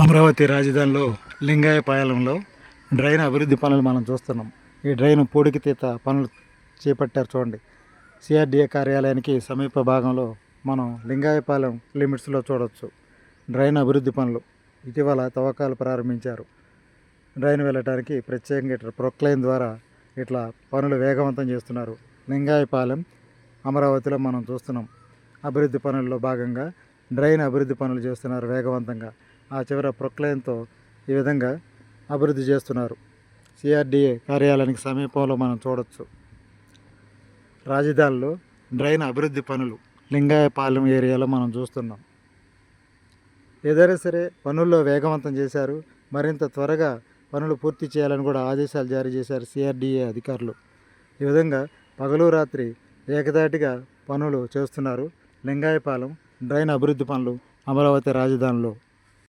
అమరావతి రాజధానిలో లింగాయపాలెంలో డ్రైన్ అభివృద్ధి పనులు మనం చూస్తున్నాం. ఈ డ్రైన్ పూడికితీత పనులు చేపట్టారు చూడండి. సిఆర్డిఏ కార్యాలయానికి సమీప భాగంలో మనం లింగాయపాలెం లిమిట్స్లో చూడవచ్చు డ్రైన్ అభివృద్ధి పనులు ఇటీవల తవ్వకాలు ప్రారంభించారు. డ్రైన్ వెళ్ళటానికి ప్రత్యేకంగా ఇట్లా ప్రొక్లైన్ ద్వారా ఇట్లా పనులు వేగవంతం చేస్తున్నారు. లింగాయపాలెం అమరావతిలో మనం చూస్తున్నాం. అభివృద్ధి పనుల్లో భాగంగా డ్రైన్ అభివృద్ధి పనులు చేస్తున్నారు వేగవంతంగా. ఆ చివర ప్రొక్లైన్తో ఈ విధంగా అభివృద్ధి చేస్తున్నారు. సిఆర్డిఏ కార్యాలయానికి సమీపంలో మనం చూడవచ్చు రాజధానిలో డ్రైన్ అభివృద్ధి పనులు లింగాయపాలెం ఏరియాలో మనం చూస్తున్నాం. ఏదైనా సరే పనుల్లో వేగవంతం చేశారు. మరింత త్వరగా పనులు పూర్తి చేయాలని కూడా ఆదేశాలు జారీ చేశారు సిఆర్డిఏ అధికారులు. ఈ విధంగా పగలు రాత్రి ఏకదాటిగా పనులు చేస్తున్నారు లింగాయపాలెం డ్రైన్ అభివృద్ధి పనులు అమరావతి రాజధానిలో.